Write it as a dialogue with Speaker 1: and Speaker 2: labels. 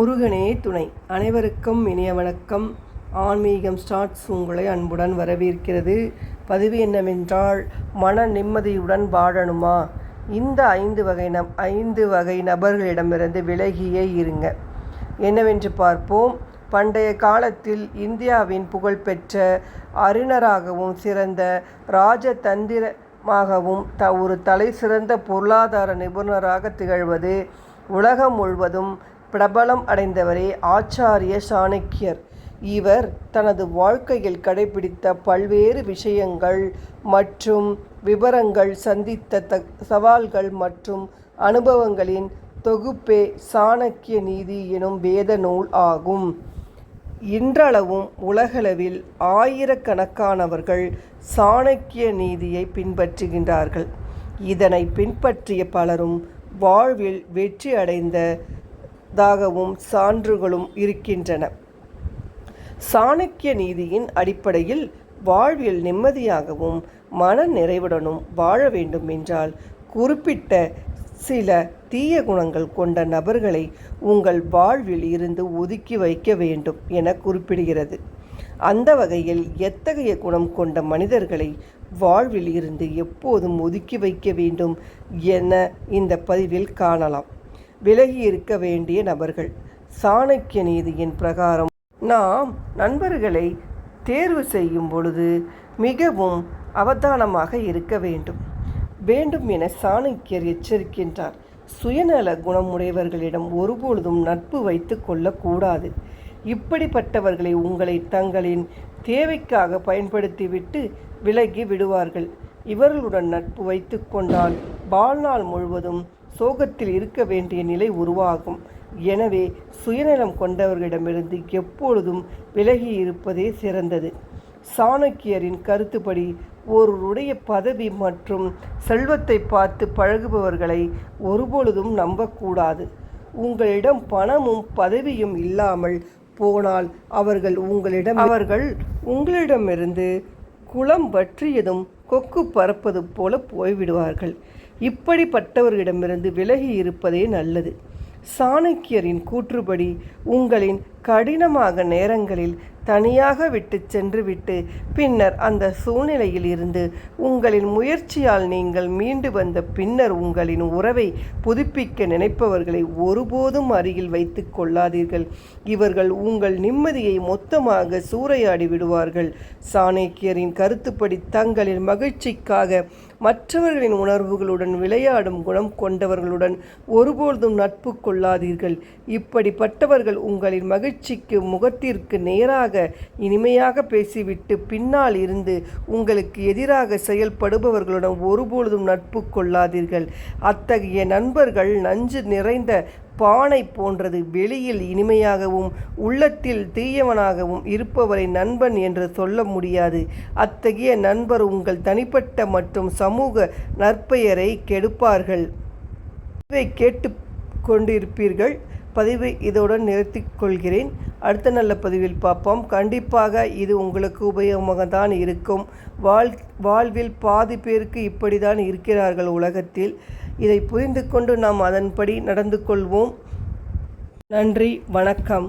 Speaker 1: முருகனே துணை. அனைவருக்கும் இனிய வணக்கம். ஆன்மீகம் ஸ்டார்ட்ஸ் உங்களை அன்புடன் வரவேற்கிறது. பதிவு என்னவென்றால் மன நிம்மதியுடன் வாழணுமா? இந்த ஐந்து வகை நம் ஐந்து வகை நபர்களிடமிருந்து விலகியே இருங்க. என்னவென்று பார்ப்போம். பண்டைய காலத்தில் இந்தியாவின் புகழ்பெற்ற அறிஞராகவும் சிறந்த ராஜதந்திரமாகவும் த ஒரு தலை சிறந்த பொருளாதார நிபுணராக திகழ்வது உலகம் முழுவதும் பிரபலம் அடைந்தவரே ஆச்சாரிய சாணக்கியர். இவர் தனது வாழ்க்கையில் கடைபிடித்த பல்வேறு விஷயங்கள் மற்றும் விவரங்கள் சந்தித்த த சவால்கள் மற்றும் அனுபவங்களின் தொகுப்பே சாணக்கிய நீதி எனும் வேத நூல் ஆகும். இன்றளவும் உலகளவில் ஆயிரக்கணக்கானவர்கள் சாணக்கிய நீதியை பின்பற்றுகின்றார்கள். இதனை பின்பற்றிய பலரும் வாழ்வில் வெற்றி அடைந்த தாகவும் சான்றுகளும் இருக்கின்றன. சாணக்கிய நீதியின் அடிப்படையில் வாழ்வில் நிம்மதியாகவும் மன நிறைவுடனும் வாழ வேண்டும் என்றால் குறிப்பிட்ட சில தீய குணங்கள் கொண்ட நபர்களை உங்கள் வாழ்வில் இருந்து ஒதுக்கி வைக்க வேண்டும் என குறிப்பிடுகிறது. அந்த வகையில் எத்தகைய குணம் கொண்ட மனிதர்களை வாழ்வில் இருந்து எப்போதும் ஒதுக்கி வைக்க வேண்டும் என இந்த பதிவில் காணலாம். விலகி இருக்க வேண்டிய நபர்கள். சாணக்கிய நீதியின் பிரகாரம் நாம் நண்பர்களை தேர்வு செய்யும் பொழுது மிகவும் அவதானமாக இருக்க வேண்டும். வேண்டும் என சாணக்கியர் எச்சரிக்கின்றார். சுயநல குணமுடையவர்களிடம் ஒருபொழுதும் நட்பு வைத்து கொள்ளக்கூடாது. இப்படிப்பட்டவர்களை உங்களை தங்களின் தேவைக்காக பயன்படுத்திவிட்டு விலகி விடுவார்கள். இவர்களுடன் நட்பு வைத்து கொண்டால் வாழ்நாள் முழுவதும் சோகத்தில் இருக்க வேண்டிய நிலை உருவாகும். எனவே சுயநலம் கொண்டவர்களிடமிருந்து எப்பொழுதும் விலகி இருப்பதே சிறந்தது. சாணக்கியரின் கருத்துப்படி ஒருவருடைய பதவி மற்றும் செல்வத்தை பார்த்து பழகுபவர்களை ஒருபொழுதும் நம்பக்கூடாது. உங்களிடம் பணமும் பதவியும் இல்லாமல் போனால் அவர்கள் உங்களிடம் அவர்கள் உங்களிடமிருந்து குளம் வற்றியதும் கொக்கு பறப்பது போல போய்விடுவார்கள். இப்படிப்பட்டவர்களிடமிருந்து விலகி இருப்பதே நல்லது. சாணக்கியரின் கூற்றுப்படி உங்களின் கடினமாக நேரங்களில் தனியாக விட்டு சென்று விட்டு பின்னர் அந்த சூழ்நிலையில் இருந்து உங்களின் முயற்சியால் நீங்கள் மீண்டு வந்த பின்னர் உங்களின் உறவை புதுப்பிக்க நினைப்பவர்களை ஒருபோதும் அருகில் வைத்து கொள்ளாதீர்கள். இவர்கள் உங்கள் நிம்மதியை மொத்தமாக சூறையாடி விடுவார்கள். சாணக்கியரின் கருத்துப்படி தங்களின் மகிழ்ச்சிக்காக மற்றவர்களின் உணர்வுகளுடன் விளையாடும் குணம் கொண்டவர்களுடன் ஒருபொழுதும் நட்பு கொள்ளாதீர்கள். இப்படிப்பட்டவர்கள் உங்களின் மகிழ்ச்சிக்கு முகத்திற்கு நேராக இனிமையாக பேசிவிட்டு பின்னால் இருந்து உங்களுக்கு எதிராக செயல்படுபவர்களுடன் ஒருபொழுதும் நட்பு கொள்ளாதீர்கள். அத்தகைய நண்பர்கள் நஞ்சு நிறைந்த பானை போன்றது. வெளியில் இனிமையாகவும் உள்ளத்தில் தீயவனாகவும் இருப்பவரை நண்பன் என்று சொல்ல முடியாது. அத்தகைய நண்பர் உங்கள் தனிப்பட்ட மற்றும் சமூக நற்பெயரை கெடுப்பார்கள். இதை கேட்டு கொண்டிருப்பீர்கள். பதிவை இதோடு நிறுத்தி கொள்கிறேன் அடுத்த நல்ல பதிவில் பார்ப்போம். கண்டிப்பாக இது உங்களுக்கு உபயோகமாக தான் இருக்கும். வாழ் வாழ்வில் பாதி பேருக்கு இப்படி தான் இருக்கிறார்கள் உலகத்தில். இதை புரிந்து கொண்டு நாம் அதன்படி நடந்து கொள்வோம். நன்றி. வணக்கம்.